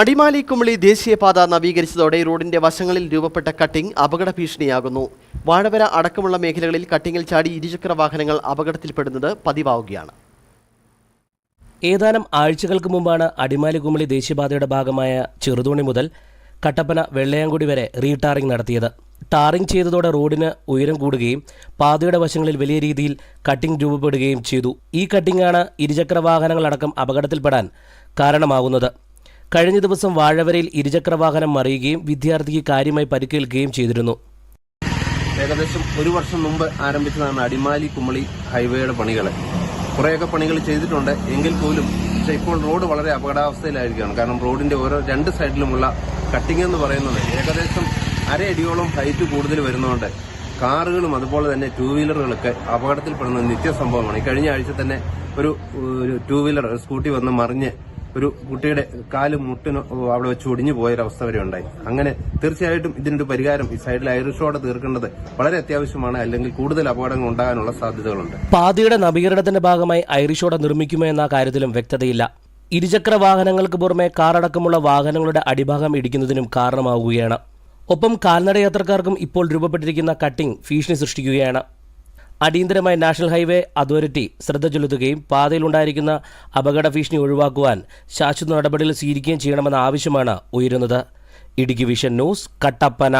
അടിമാലി കുമളി ദേശീയപാത നവീകരിച്ചതോടെ റോഡിന്റെ വശങ്ങളിൽ രൂപപ്പെട്ട കട്ടിംഗ് അപകട ഭീഷണിയാകുന്നു. വാഴവര അടക്കമുള്ള മേഖലകളിൽ കട്ടിങ്ങിൽ ചാടി ഇരുചക്ര വാഹനങ്ങൾ അപകടത്തിൽപ്പെടുന്നത് പതിവാവുകയാണ്. ഏതാനും ആഴ്ചകൾക്ക് മുമ്പാണ് അടിമാലി കുമളി ദേശീയപാതയുടെ ഭാഗമായ ചെറുതോണി മുതൽ കട്ടപ്പന വെള്ളയാങ്കുടി വരെ റീടാറിംഗ് നടത്തിയത്. ടാറിംഗ് ചെയ്തതോടെ റോഡിന് ഉയരം കൂടുകയും പാതയുടെ വശങ്ങളിൽ വലിയ രീതിയിൽ കട്ടിംഗ് രൂപപ്പെടുകയും ചെയ്തു. ഈ കട്ടിംഗാണ് ഇരുചക്ര വാഹനങ്ങളടക്കം അപകടത്തിൽപ്പെടാൻ കാരണമാകുന്നത്. കഴിഞ്ഞ ദിവസം വാഴവരയിൽ ഇരുചക്ര വാഹനം മറിയുകയും വിദ്യാർത്ഥിക്ക് കാര്യമായി പരിക്കേൽക്കുകയും ചെയ്തിരുന്നു. ഏകദേശം ഒരു വർഷം മുമ്പ് ആരംഭിച്ചതാണ് അടിമാലി കുമളി ഹൈവേയുടെ പണികൾ കുറേയൊക്കെ പണികൾ ചെയ്തിട്ടുണ്ട്. എങ്കിൽ പോലും പക്ഷെ ഇപ്പോൾ റോഡ് വളരെ അപകടാവസ്ഥയിലായിരിക്കുകയാണ്. കാരണം റോഡിന്റെ ഓരോ രണ്ട് സൈഡിലുമുള്ള കട്ടിംഗ് എന്ന് പറയുന്നത് ഏകദേശം അരയടിയോളം ഹൈറ്റ് കൂടുതൽ വരുന്നതുകൊണ്ട് കാറുകളും അതുപോലെ തന്നെ ടൂ വീലറുകളൊക്കെ അപകടത്തിൽപ്പെടുന്ന നിത്യസംഭവമാണ്. ഈ കഴിഞ്ഞ ആഴ്ച തന്നെ ഒരു ടൂ വീലർ സ്കൂട്ടി വന്ന് മറിഞ്ഞ് ഒരു കുട്ടിയുടെ കാൽ മുട്ടിന് അവിടെ വെച്ച് ഒടിഞ്ഞു പോയൊരവസ്ഥ വരെ ഉണ്ടായി. അങ്ങനെ തീർച്ചയായിട്ടും ഇതിനൊരു പരിഹാരം ഈ സൈഡിൽ ഐറിഷോടെ തീർക്കേണ്ടത് വളരെ അത്യാവശ്യമാണ് അല്ലെങ്കിൽ കൂടുതൽ അപകടങ്ങൾ ഉണ്ടാകാനുള്ള സാധ്യതകളുണ്ട്. പാതയുടെ നവീകരണത്തിന്റെ ഭാഗമായി ഐറിഷോടെ നിർമ്മിക്കുമോ എന്ന കാര്യത്തിലും വ്യക്തതയില്ല. ഇരുചക്ര വാഹനങ്ങൾക്ക് പുറമെ കാറടക്കമുള്ള വാഹനങ്ങളുടെ അടിഭാഗം ഇടിക്കുന്നതിനും കാരണമാവുകയാണ്. ഒപ്പം കാൽനട യാത്രക്കാർക്കും ഇപ്പോൾ രൂപപ്പെട്ടിരിക്കുന്ന കട്ടിംഗ് ഭീഷണി സൃഷ്ടിക്കുകയാണ്. അടിയന്തരമായി നാഷണൽ ഹൈവേ അതോറിറ്റി ശ്രദ്ധ ചെലുത്തുകയും പാതയിലുണ്ടായിരിക്കുന്ന അപകട ഭീഷണി ഒഴിവാക്കുവാൻ ശാശ്വത നടപടികൾ സ്വീകരിക്കുകയും ചെയ്യണമെന്ന ആവശ്യമാണ് ഉയരുന്നത്. Idukki vision news Kattappana.